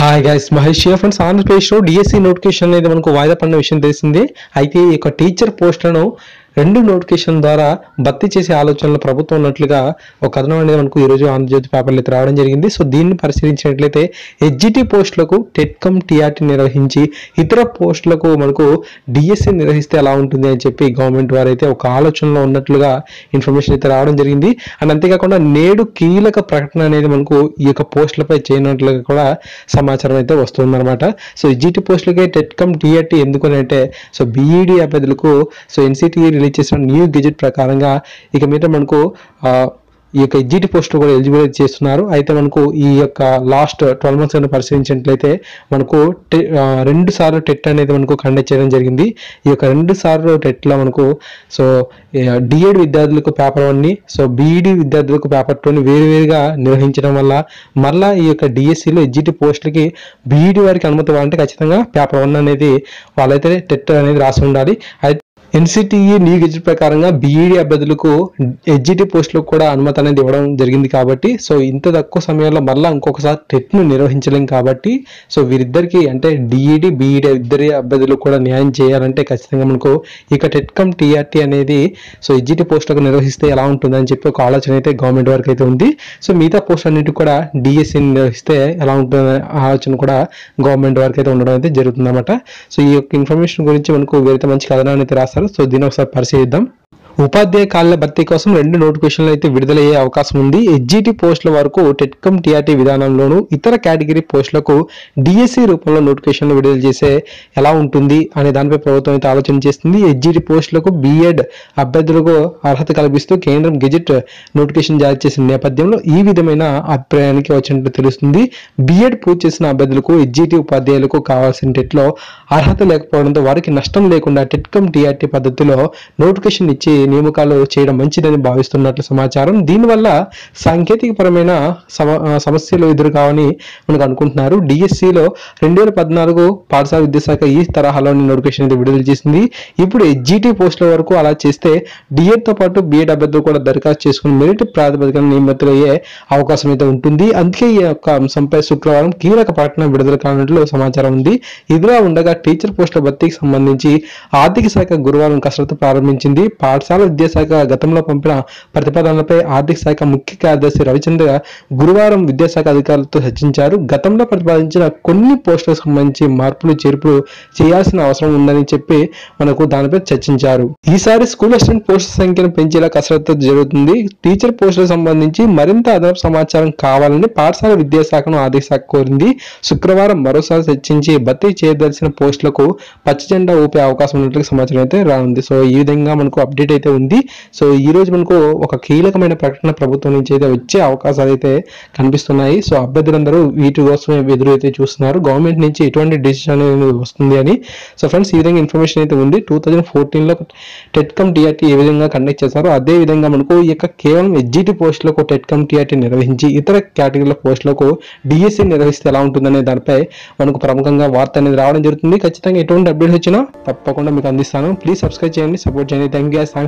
Hi guys Mahesh here friends ఆంధ్రప్రదేశ్లో DSC notification అనేది మనకు వాయిదా పడిన విషయం తెలిసింది. అయితే ఈ యొక్క టీచర్ పోస్టులను రెండు నోటిఫికేషన్ ద్వారా భర్తీ చేసే ఆలోచనలు ప్రభుత్వం ఉన్నట్లుగా ఒక కథనం అనేది మనకు ఈరోజు ఆంధ్రజ్యోతి పేపర్లో అయితే రావడం జరిగింది. సో దీన్ని పరిశీలించినట్లయితే హెచ్జిటి పోస్టులకు టెట్కమ్ టీఆర్టీ నిర్వహించి ఇతర పోస్టులకు మనకు డిఎస్సి నిర్వహిస్తే ఎలా ఉంటుంది అని చెప్పి గవర్నమెంట్ వారు అయితే ఒక ఆలోచనలో ఉన్నట్లుగా ఇన్ఫర్మేషన్ అయితే రావడం జరిగింది. అండ్ అంతేకాకుండా నేడు కీలక ప్రకటన అనేది మనకు ఈ యొక్క పోస్టులపై చేయనట్లుగా కూడా సమాచారం అయితే వస్తుందన్నమాట. సో జీటీ పోస్టులకే టెట్కమ్ టీఆర్టీ ఎందుకు అంటే సో బీఈడి అభ్యర్థులకు సో ఎన్సిటి రిలీజ్ చేసిన న్యూ గెజెట్ ప్రకారంగా ఇక మీద మనకు ఈ యొక్క ఎగ్జిటి పోస్ట్ కూడా ఎలిజిబుల్ చేస్తున్నారు. అయితే మనకు ఈ యొక్క లాస్ట్ ట్వెల్వ్ మంత్స్ అని పరిశీలించినట్లయితే మనకు రెండు సార్లు టెట్ అనేది మనకు కండక్ట్ చేయడం జరిగింది. ఈ యొక్క రెండు సార్లు టెట్లో మనకు సో డిఎడ్ విద్యార్థులకు పేపర్ వన్ని సో బీఈడి విద్యార్థులకు పేపర్ టూని వేరువేరుగా నిర్వహించడం వల్ల మళ్ళా ఈ యొక్క డిఎస్సిలో ఎగ్జిట్ పోస్టులకి బీఈడి వారికి అనుమతి ఇవ్వాలంటే ఖచ్చితంగా పేపర్ వన్ అనేది వాళ్ళైతే టెట్ అనేది రాసి ఉండాలి. అయితే ఎన్సిటిఈ న్యూ గెజిట్ ప్రకారంగా బీఈడి అభ్యర్థులకు ఎడ్జిటి పోస్టులకు కూడా అనుమతి అనేది ఇవ్వడం జరిగింది కాబట్టి సో ఇంత తక్కువ సమయంలో మళ్ళీ ఇంకొకసారి టెట్ను నిర్వహించలేం కాబట్టి సో వీరిద్దరికి అంటే డిఈడి బీఈడి ఇద్దరి అభ్యర్థులకు కూడా న్యాయం చేయాలంటే ఖచ్చితంగా మనకు ఇక టెట్కమ్ టీఆర్టీ అనేది సో ఎడ్జిటి పోస్టులకు నిర్వహిస్తే ఎలా ఉంటుందని చెప్పి ఒక ఆలోచన అయితే గవర్నమెంట్ వరకు అయితే ఉంది. సో మిగతా పోస్ట్ అన్నిటి కూడా డిఎస్సి నిర్వహిస్తే ఎలా ఉంటుందనే ఆలోచన కూడా గవర్నమెంట్ వరకు అయితే ఉండడం అయితే జరుగుతుందన్నమాట. సో ఈ యొక్క ఇన్ఫర్మేషన్ గురించి మనకు వేరే మంచి కథనాన్ని అయితే రాస్తారు సో దీన్ని ఒకసారి పరిశీలిద్దాం. ఉపాధ్యాయ కాళ్ళ భర్తీ కోసం రెండు నోటిఫికేషన్లు అయితే విడుదలయ్యే అవకాశం ఉంది. ఎస్జిటి పోస్టుల వరకు టెట్కమ్ టీఆర్టీ విధానంలోనూ ఇతర కేటగిరీ పోస్టులకు డిఎస్సి రూపంలో నోటిఫికేషన్లు విడుదల చేసే ఎలా ఉంటుంది అనే దానిపై ప్రభుత్వం అయితే ఆలోచన చేస్తుంది. ఎస్జిటి పోస్టులకు బిఎడ్ అభ్యర్థులకు అర్హత కల్పిస్తూ కేంద్రం గెజిట్ నోటిఫికేషన్ జారీ చేసిన నేపథ్యంలో ఈ విధమైన అభిప్రాయానికి వచ్చినట్టు తెలుస్తుంది. బిఎడ్ పూర్తి చేసిన అభ్యర్థులకు ఎస్జిటి ఉపాధ్యాయులకు కావాల్సిన టెట్లో అర్హత లేకపోవడంతో వారికి నష్టం లేకుండా టెట్కమ్ టీఆర్టీ పద్ధతిలో నోటిఫికేషన్ ఇచ్చి నియామకాలు చేయడం మంచిదని భావిస్తున్నట్లు సమాచారం. దీనివల్ల సాంకేతికపరమైన సమ సమస్యలు ఎదురుకావని మనకు అనుకుంటున్నారు. డిఎస్సిలో రెండు వేల పద్నాలుగు పాఠశాల విద్యాశాఖ ఈ తరహాలోని నోటిఫికేషన్ అయితే విడుదల చేసింది. ఇప్పుడు జీటీ పోస్టుల వరకు అలా చేస్తే డిఎడ్తో పాటు బిఎడ్ అభ్యర్థులు కూడా దరఖాస్తు చేసుకుని మెరిట్ ప్రాతిపదికన నియమితులయ్యే అవకాశం అయితే ఉంటుంది. అందుకే ఈ యొక్క అంశంపై శుక్రవారం కీలక ప్రకటన విడుదల కానున్నట్లు సమాచారం ఉంది. ఇదిలా ఉండగా టీచర్ పోస్టుల భర్తీకి సంబంధించి ఆర్థిక శాఖ గురువారం కసరత్తు ప్రారంభించింది. పాఠశాల విద్యాశాఖ గతంలో పంపిన ప్రతిపాదనలపై ఆర్థిక శాఖ ముఖ్య కార్యదర్శి రవిచంద్ర గురువారం విద్యాశాఖ అధికారులతో చర్చించారు. గతంలో ప్రతిపాదించిన కొన్ని పోస్టులకు సంబంధించి మార్పులు చేర్పులు చేయాల్సిన అవసరం ఉందని చెప్పి మనకు దానిపై చర్చించారు. ఈసారి స్కూల్ అసిస్టెంట్ పోస్టుల సంఖ్యను పెంచేలా కసరత్తు జరుగుతుంది. టీచర్ పోస్టులకు సంబంధించి మరింత అదనపు సమాచారం కావాలని పాఠశాల విద్యాశాఖను ఆర్థిక శాఖ కోరింది. శుక్రవారం మరోసారి చర్చించి భర్తీ చేయదలసిన పోస్టులకు పచ్చజెండా ఊపే అవకాశం ఉన్నట్లు సమాచారం అయితే రానుంది. సో ఈ విధంగా మనకు అప్డేట్ అయితే ఉంది. సో ఈ రోజు మనకు ఒక కీలకమైన ప్రకటన ప్రభుత్వం నుంచి అయితే వచ్చే అవకాశాలు అయితే కనిపిస్తున్నాయి. సో అభ్యర్థులందరూ వీటి కోసం ఎదురు అయితే చూస్తున్నారు. గవర్నమెంట్ నుంచి ఎటువంటి డిసిషన్ అనేది వస్తుంది అని. సో ఫ్రెండ్స్ ఈ విధంగా ఇన్ఫర్మేషన్ అయితే ఉంది. టూ థౌజండ్ ఫోర్టీన్లో టెట్కమ్ టీఆర్టీ ఏ విధంగా కండక్ట్ చేశారో అదే విధంగా మనకు ఈ యొక్క కేవలం ఎస్జిటి పోస్టులకు టెట్కమ్ టీఆర్టీ నిర్వహించి ఇతర కేటగిరీల పోస్టులకు డిఎస్సి నిర్వహిస్తే ఎలా ఉంటుందనే దానిపై మనకు ప్రముఖంగా వార్త అనేది రావడం జరుగుతుంది. ఖచ్చితంగా ఎటువంటి అప్డేట్స్ వచ్చినా తప్పకుండా మీకు అందిస్తాను. ప్లీజ్ సబ్స్క్రైబ్ చేయండి సపోర్ట్ చేయండి. Thank you thanks